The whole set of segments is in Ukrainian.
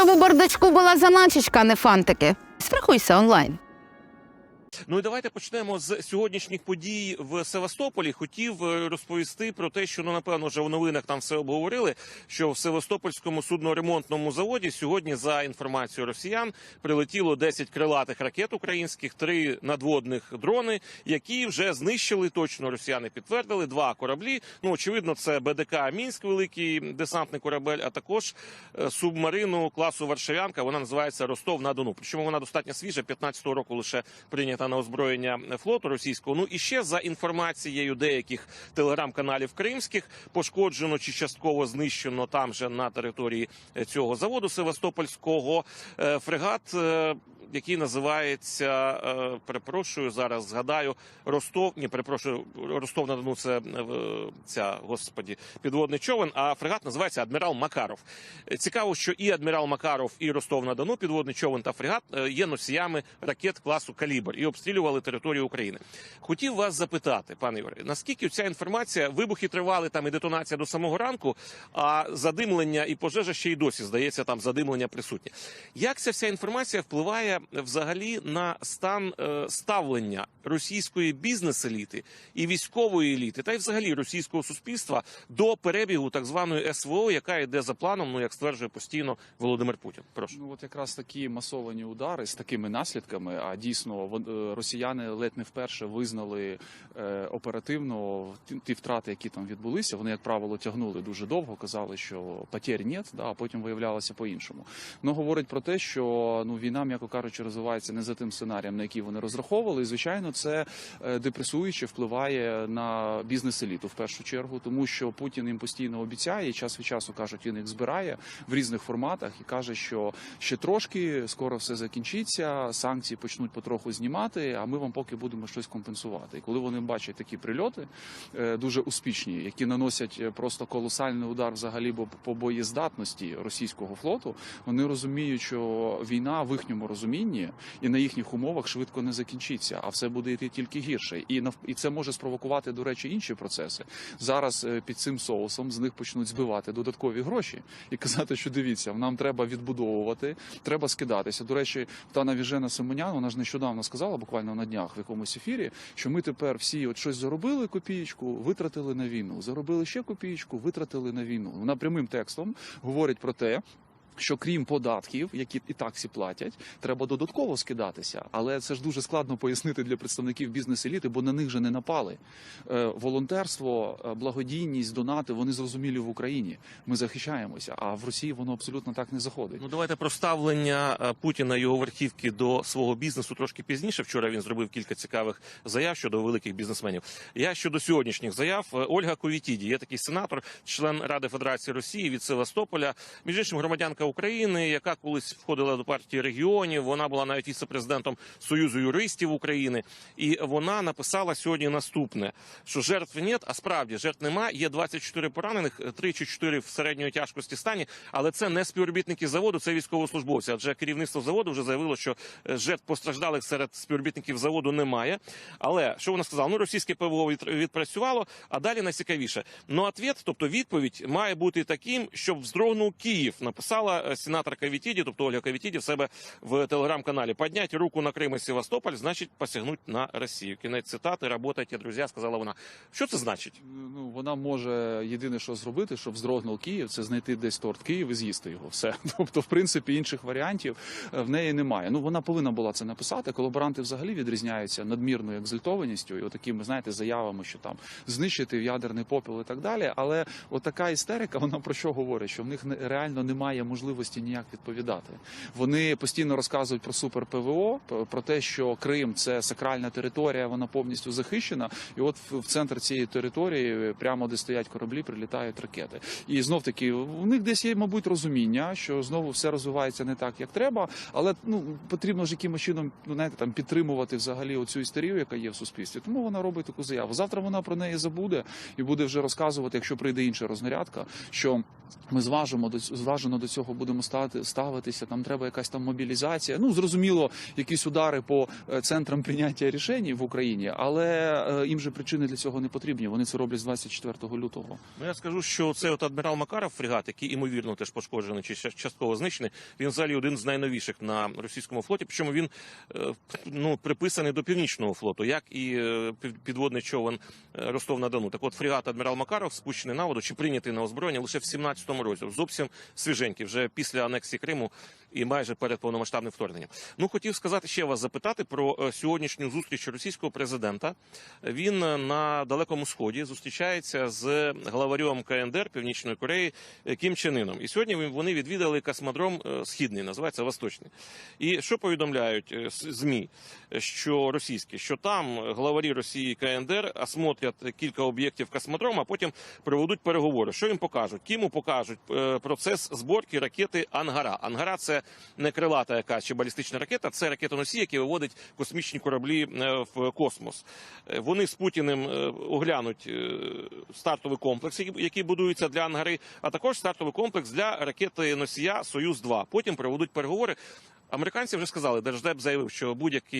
Щоб у бардачку була заначечка, а не фантики. Страхуйся онлайн. Ну і давайте почнемо з сьогоднішніх подій в Севастополі. Хотів е, розповісти про те, що ну напевно вже в новинах там все обговорили. Що в Севастопольському судноремонтному заводі сьогодні, за інформацією росіян, прилетіло 10 крилатих ракет українських, три надводних дрони, які вже знищили. Точно росіяни підтвердили два кораблі. Ну очевидно, це БДК Мінськ, великий десантний корабель, а також е, субмарину класу Варшавянка. Вона називається Ростов на Дону. Причому вона достатньо свіжа, 15-го року лише прийнята на озброєння флоту російського. Ну і ще за інформацією деяких телеграм-каналів кримських пошкоджено чи частково знищено там же на території е, цього заводу Севастопольського е, фрегат. Який називається, е, перепрошую зараз, згадаю Ростов. Ні, перепрошую, Ростов на Дону це е, ця господі підводний човен. А фрегат називається Адмірал Макаров. Е, Цікаво, що і адмірал Макаров, і Ростов на Дону, підводний човен та фрегат є носіями ракет класу Калібр і обстрілювали територію України. Хотів вас запитати, пане Ігоре, наскільки ця інформація вибухи тривали там і детонація до самого ранку, а задимлення і пожежа ще й досі здається, там задимлення присутнє. Як ця вся інформація впливає взагалі на стан е, ставлення російської бізнес-еліти і військової еліти, та й взагалі російського суспільства до перебігу так званої СВО, яка йде за планом, ну як стверджує постійно Володимир Путін? Прошу. Ну от якраз такі масовані удари з такими наслідками. А дійсно е, росіяни ледь не вперше визнали е, оперативно ті, втрати, які там відбулися. Вони, як правило, тягнули дуже довго. Казали, що потерь нет, да, а потім виявлялося по-іншому. Ну говорить про те, що ну війна, м'яко кажучи, розвивається не за тим сценарієм, на який вони розраховували. І звичайно, це е, депресуюче впливає на бізнес-еліту в першу чергу, тому що Путін їм постійно обіцяє, і час від часу кажуть, він їх збирає в різних форматах і каже, що ще трошки скоро все закінчиться, санкції почнуть потроху знімати. А ми вам поки будемо щось компенсувати. І коли вони бачать такі прильоти е, дуже успішні, які наносять е, просто колосальний удар взагалі по боєздатності російського флоту, вони розуміють, що війна в їхньому розумінні і на їхніх умовах швидко не закінчиться, а все буде йти тільки гірше. І нав- і це може спровокувати, до речі, інші процеси. Зараз е, під цим соусом з них почнуть збивати додаткові гроші і казати, що дивіться, нам треба відбудовувати, треба скидатися. До речі, та навіжена Симонян, вона ж нещодавно сказала, буквально на днях в якомусь ефірі, що ми тепер всі от щось заробили копієчку, витратили на війну. Заробили ще копієчку, витратили на війну. Вона прямим текстом говорить про те. Що крім податків, які і так всі платять, треба додатково скидатися. Але це ж дуже складно пояснити для представників бізнес-еліти, бо на них же не напали. Е, волонтерство, е, благодійність, донати вони зрозумілі в Україні. Ми захищаємося, а в Росії воно абсолютно так не заходить. Ну давайте про ставлення е, Путіна і його верхівки до свого бізнесу трошки пізніше. Вчора він зробив кілька цікавих заяв щодо великих бізнесменів. Я щодо сьогоднішніх заяв Ольга Ковітіді, є такий сенатор, член Ради Федерації Росії від Севастополя, між іншим громадянка України, яка колись входила до партії регіонів. Вона була навіть віце-президентом Союзу юристів України, і вона написала сьогодні наступне: що жертв нет, а справді жертв нема. Є 24 поранених, 3 чи 4 в середньої тяжкості стані, але це не співробітники заводу, це військовослужбовці. Адже керівництво заводу вже заявило, що е, жертв постраждалих серед співробітників заводу немає. Але що вона сказала? Ну російське ПВО відпрацювало. А далі найцікавіше. Ну ответ, тобто відповідь має бути таким, щоб вздрогнув Київ. Написала е, сенаторка Вітіді, тобто Ольга Кавітіді, в себе в телеграм-каналі. Поднять руку на Крим і Севастополь, значить посягнуть на Росію. Кінець цитати, работайте, друзі, сказала вона. Що це значить? Ну вона може єдине, що зробити, щоб вздрогнув Київ, це знайти десь торт Київ і з'їсти його. Все. Тобто, в принципі, інших варіантів е, в неї немає. Ну вона повинна була це написати. Колаборанти взагалі відрізняються надмірною екзальтованістю і отакими, знаєте, заявами, що там знищити в ядерний попіл і так далі. Але отака істерика, вона про що говорить? Що в них реально немає можливості ніяк відповідати. Вони постійно розказують про супер ПВО, про те, що Крим це сакральна територія, вона повністю захищена. І от в центр цієї території, прямо де стоять кораблі, прилітають ракети. І знов таки у них десь є, мабуть, розуміння, що знову все розвивається не так, як треба. Але ну потрібно ж якимось чином ну, знаєте, там підтримувати взагалі оцю істерію, яка є в суспільстві. Тому вона робить таку заяву. Завтра вона про неї забуде і буде вже розказувати, якщо прийде інша рознарядка, що ми зважимо до зважено до цього цього будемо стати ставитися. Там треба якась там мобілізація. Ну зрозуміло, якісь удари по е, центрам прийняття рішень в Україні, але е, їм же причини для цього не потрібні. Вони це роблять з 24 лютого. Ну я скажу, що цей от адмірал Макаров, фрегат, який імовірно теж пошкоджений чи частково знищений, він взагалі один з найновіших на російському флоті. Причому він е, ну приписаний до північного флоту, як і підводний човен Ростов на Дону. Так от фрегат адмірал Макаров спущений на воду чи прийнятий на озброєння лише в 17-му році. Зовсім свіженький, вже після анексії Криму і майже перед повномасштабним вторгненням. Ну хотів сказати ще вас запитати про е, сьогоднішню зустріч російського президента. Він е, на далекому сході зустрічається з главарем КНДР Північної Кореї е, Кім Чен Іном. І сьогодні вони відвідали космодром східний, називається Восточний. І що повідомляють змі, що російські, що там главарі Росії КНДР осмотрять кілька об'єктів космодрому, а потім проведуть переговори. Що їм покажуть? Кіму покажуть процес зборки ракети Ангара. Ангара це не крилата якась чи балістична ракета, це ракетоносій, який виводить космічні кораблі е, в космос. Е, Вони з Путіним е, оглянуть стартовий комплекс, який будується для Ангари, а також стартовий комплекс для ракети носія Союз 2 Потім проведуть переговори. Американці вже сказали, Держдеп заявив, що будь-яка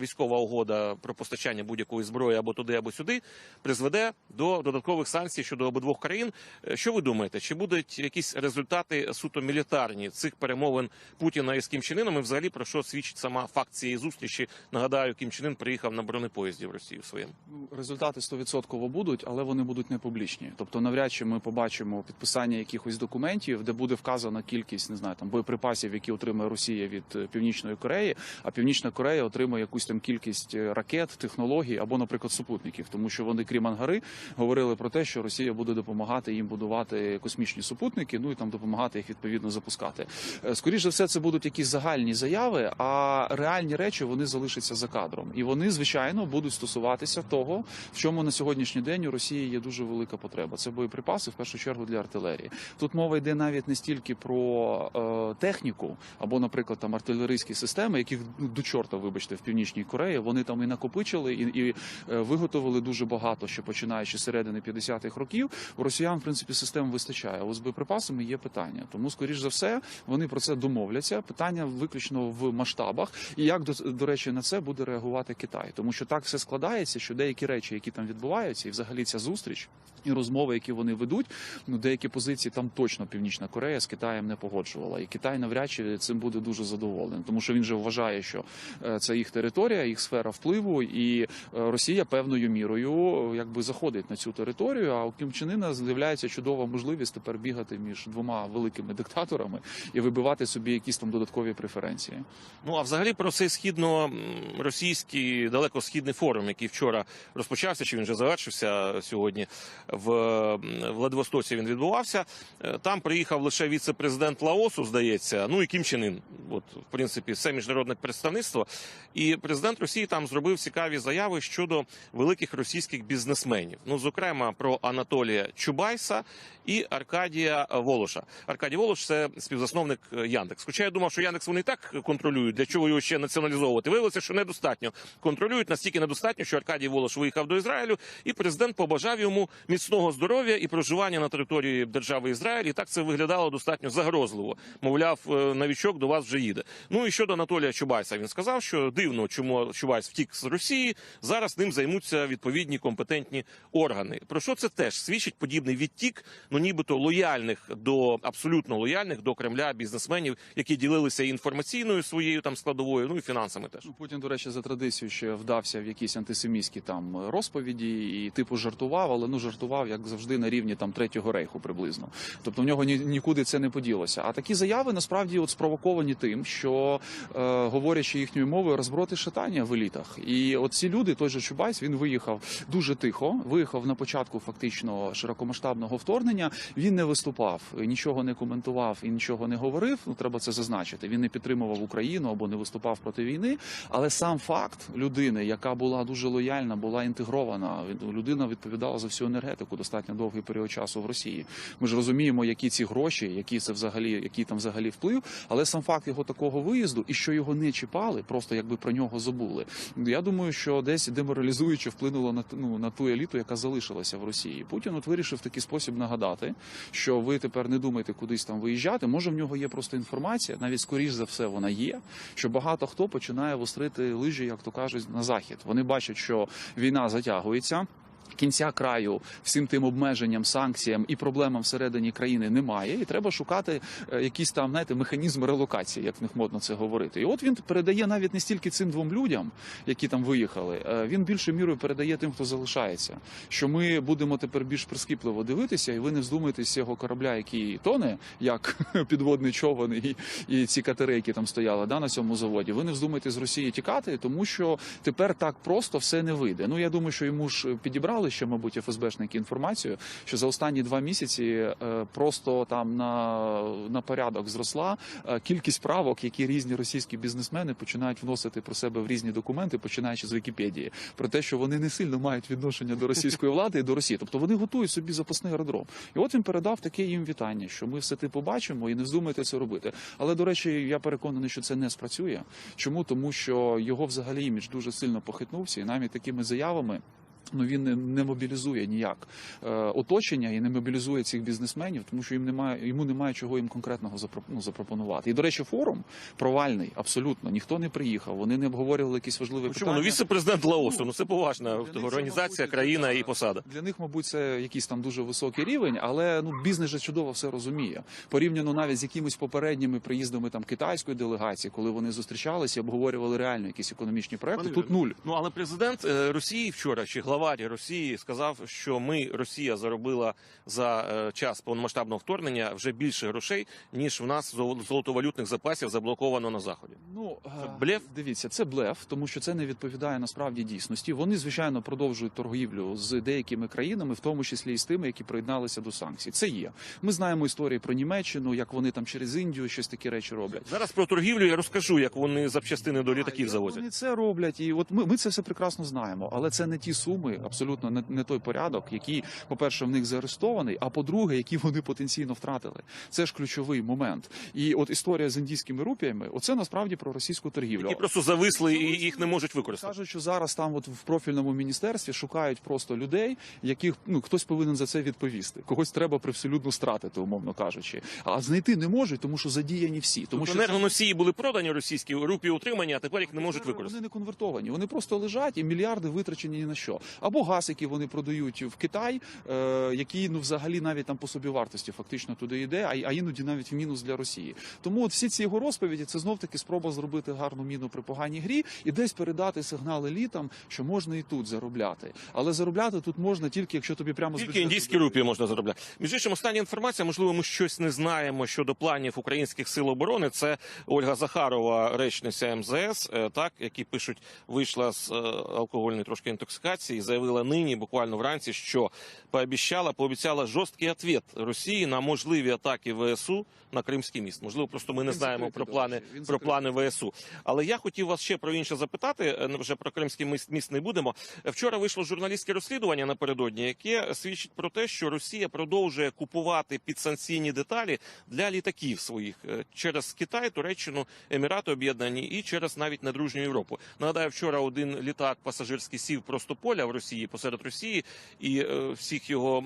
військова угода про постачання будь-якої зброї або туди, або сюди призведе до додаткових санкцій щодо обидвох країн. Е, Що ви думаєте? Чи будуть якісь результати суто мілітарні цих перемовин Путіна із Кім Чен Іном? І взагалі про що свідчить сама факт цієї зустрічі? Нагадаю, Кім Чен Ін приїхав на бронепоїзді в Росію своєму. Ну, Результати 100% будуть, але вони будуть не публічні. Тобто, навряд чи ми побачимо підписання якихось документів, де буде вказана кількість не знаю там боєприпасів, які отримує Росія від е, Північної Кореї, а Північна Корея отримує якусь там кількість е, ракет, технологій або, наприклад, супутників, тому що вони, крім Ангари, говорили про те, що Росія буде допомагати їм будувати космічні супутники, ну і там допомагати їх відповідно запускати. Е, Скоріше за все, це будуть якісь загальні заяви, а реальні речі вони залишаться за кадром, і вони звичайно будуть стосуватися того, в чому на сьогоднішній день у Росії є дуже велика потреба. Це боєприпаси в першу чергу для артилерії. Тут мова йде навіть не стільки про е, техніку або, наприклад, там артилерійські системи, яких до чорта, вибачте, в північній Кореї вони там і накопичили, і, і е, виготовили дуже багато, що починаючи з середини 50-х років. У росіян, в принципі, систем вистачає. А з боєприпасами є питання. Тому, скоріш за все, вони про це домовляться. Питання виключно в масштабах. І як до, до речі на це буде реагувати Китай, тому що так все складається, що деякі речі, які там відбуваються, і взагалі ця зустріч і розмови, які вони ведуть, ну деякі позиції там точно Північна Корея з Китаєм не погоджувала, і Китай навряд чи цим буде дуже задоволений, тому що він же вважає, що е, це їх територія, їх сфера впливу, і е, Росія певною мірою якби заходить на цю територію. А у Кім Чен Іна з'являється чудова можливість тепер бігати між двома великими диктаторами і вибивати собі якісь там додаткові преференції. Ну а взагалі про цей східно російський далекосхідний форум, який вчора розпочався, чи він вже завершився сьогодні в Владивостоці. Він відбувався. Е, Там приїхав лише віце-президент Лаосу, здається. Ну і Кім Чен Ін. От в принципі, все міжнародне представництво. І президент Росії там зробив цікаві заяви щодо великих російських бізнесменів. Ну, зокрема, про Анатолія Чубайса і Аркадія Волоша. Аркадій Волош це співзасновник е, Яндекс. Хоча я думав, що Яндекс вони і так контролюють. Для чого його ще націоналізовувати? Виявилося, що недостатньо контролюють настільки недостатньо, що Аркадій Волош виїхав до Ізраїлю, і президент побажав йому міцного здоров'я і проживання на території держави Ізраїль. І так це виглядало достатньо загрозливо. Мовляв, е, новічок до вас вже їде. Ну і щодо Анатолія Чубайса, він сказав, що дивно, чому Чубайс втік з Росії. Зараз ним займуться відповідні компетентні органи. Про що це теж свідчить подібний відтік, ну нібито лояльних до абсолютно лояльних до Кремля бізнесменів, які ділилися інформаційною своєю там складовою, ну і фінансами теж. Ну, Путін, до речі, за традицією ще вдався в якісь антисемітські там розповіді і типу жартував, але ну жартував як завжди на рівні там третього рейху приблизно. Тобто в нього ні, нікуди це не поділося. А такі заяви насправді от спровоковані тим, що е, говорячи їхньою мовою, розброти шатання в елітах. І от ці люди, той же Чубайс, він виїхав дуже тихо. Виїхав на початку фактично широкомасштабного вторгнення. Він не виступав, нічого не коментував і нічого не говорив. Ну треба це зазначити. Він не підтримував Україну або не виступав проти війни. Але сам факт людини, яка була дуже лояльна, була інтегрована. Людина відповідала за всю енергетику достатньо довгий період часу в Росії. Ми ж розуміємо, які ці гроші, які це взагалі, який там взагалі вплив. Але сам факт його такої такого виїзду і що його не чіпали, просто якби про нього забули. Я думаю, що десь деморалізуючи вплинуло на ну, на ту еліту, яка залишилася в Росії. Путін от вирішив такий спосіб нагадати, що ви тепер не думаєте кудись там виїжджати. Може, в нього є просто інформація, навіть скоріш за все вона є. Що багато хто починає вострити лижі, як то кажуть, на захід. Вони бачать, що війна затягується. Кінця краю всім тим обмеженням, санкціям і проблемам всередині країни немає, і треба шукати е, якийсь там знаєте, механізм релокації, як в них модно це говорити. І от він передає навіть не стільки цим двом людям, які там виїхали. е, Він більшою мірою передає тим, хто залишається. Що ми будемо тепер більш прискіпливо дивитися, і ви не вздумаєте з цього корабля, який тоне, як підводний човен і, і ці катери, які там стояли да, на цьому заводі. Ви не вздумаєте з Росії тікати, тому що тепер так просто все не вийде. Ну я думаю, що йому ж підібрали ще, мабуть, ФСБшники інформацію, що за останні два місяці е, просто там на, на порядок зросла е, кількість правок, які різні російські бізнесмени починають вносити про себе в різні документи, починаючи з Вікіпедії, про те, що вони не сильно мають відношення до російської влади і до Росії. Тобто вони готують собі запасний аеродром. І от він передав таке їм вітання, що ми все типу бачимо і не вздумайте це робити. Але до речі, я переконаний, що це не спрацює. Чому? Тому що його взагалі імідж дуже сильно похитнувся, і навіть такими заявами. Ну він не, не мобілізує ніяк е, оточення і не мобілізує цих бізнесменів, тому що їм немає йому немає чого їм конкретного ну, запропонувати. І до речі, форум провальний абсолютно. Ніхто не приїхав. Вони не обговорювали якісь важливі Ну, чому? питання. Ну, віце-президент Лаосу, ну це поважна них організація, мабуть, країна і посада. Для них, мабуть, це якийсь там дуже високий рівень, але ну бізнес же чудово все розуміє. Порівняно навіть з якимись попередніми приїздами там китайської делегації, коли вони зустрічалися і обговорювали реально якісь економічні проекти. Пане Тут нуль. Ну але президент е, Росії вчора чи главарі Росії сказав, що ми Росія заробила за е, час повномасштабного вторгнення вже більше грошей ніж в нас зол- золотовалютних запасів заблоковано на заході. Ну Це е, блеф? Дивіться, це блеф, тому що це не відповідає насправді дійсності. Вони звичайно продовжують торгівлю з деякими країнами, в тому числі і з тими, які приєдналися до санкцій. Це є. Ми знаємо історії про Німеччину, як вони там через Індію щось такі речі роблять. Зараз про торгівлю я розкажу, як вони запчастини до літаків завозять. Вони це роблять, і от ми, ми це все прекрасно знаємо. Але це не ті суми, абсолютно не, не той порядок, який, по-перше, в них заарештований, а по-друге, які вони потенційно втратили. Це ж ключовий момент. І от історія з індійськими рупіями, оце насправді про російську торгівлю. Які просто зависли і їх не можуть використати. Кажуть, що зараз там, от в профільному міністерстві, шукають просто людей, яких ну хтось повинен за це відповісти. Когось треба привселюдно стратити, умовно кажучи. А знайти не можуть, тому що задіяні всі. Тому Тому що енергоносії були продані російські рупі утримання, а тепер їх не можуть використати. Вони не конвертовані. Вони просто лежать і мільярди витрачені ні на що. Або газ, який вони продають в Китай, е, який ну взагалі навіть там по собі вартості фактично туди йде, а, іноді навіть в мінус для Росії. Тому от всі ці його розповіді це знов таки спроба зробити гарну міну при поганій грі і десь передати сигнал елітам, що можна і тут заробляти. Але заробляти тут можна тільки якщо тобі прямо з Тільки індійські рупії можна заробляти. Між іншим, остання інформація, можливо, ми щось не знаємо щодо планів українських сил оборони. Це Ольга Захарова, речниця МЗС, е, так які пишуть, вийшла з е, алкогольної трошки інтоксикації, і заявила нині, буквально вранці, що пообіцяла, пообіцяла жорсткий відповідь Росії на можливі атаки ВСУ на Кримський міст. Можливо, просто ми не знаємо про плани про плани ВСУ. Але я хотів вас ще про інше запитати. е, Вже про Кримський міст, міст не будемо. Вчора вийшло журналістське розслідування напередодні, яке свідчить про те, що Росія продовжує купувати підсанкційні деталі для літаків своїх е, через Китай, Туреччину, Емірати Об'єднані і через навіть недружню Європу. Нагадаю, вчора один літак пасажирський сів просто поля в Росії посеред Росії, і е, всіх його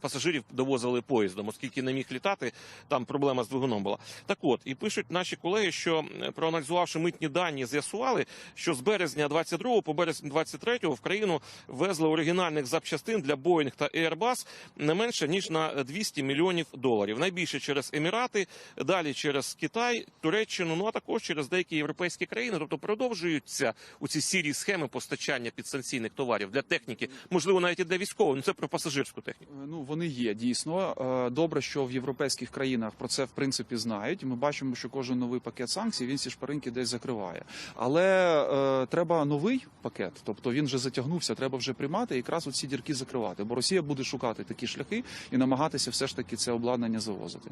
пасажирів довозили поїздом, оскільки не міг літати. Там проблема з двигуном була. Так от і пишуть наші колеги, що проаналізувавши митні дані, з'ясували, що з березня 22 по березень 23 в країну везли оригінальних запчастин для Boeing та Airbus не менше ніж на 200 мільйонів доларів. Найбільше через Емірати, далі через Китай, Туреччину, ну а також через деякі європейські країни. Тобто продовжуються у ці сірі схеми постачання підсанкційних товарів для техніки, можливо, навіть і для військової. Ну це про пасажирську техніку. Е, Ну вони є дійсно. Е, Добре, що в європейських країнах про це в принципі знають. Ми бачимо, що кожен новий пакет санкцій він ці шпаринки десь закриває. Але е, треба новий пакет, тобто він вже затягнувся. Треба вже приймати і якраз оці дірки закривати. Бо Росія буде шукати такі шляхи і намагатися все ж таки це обладнання завозити.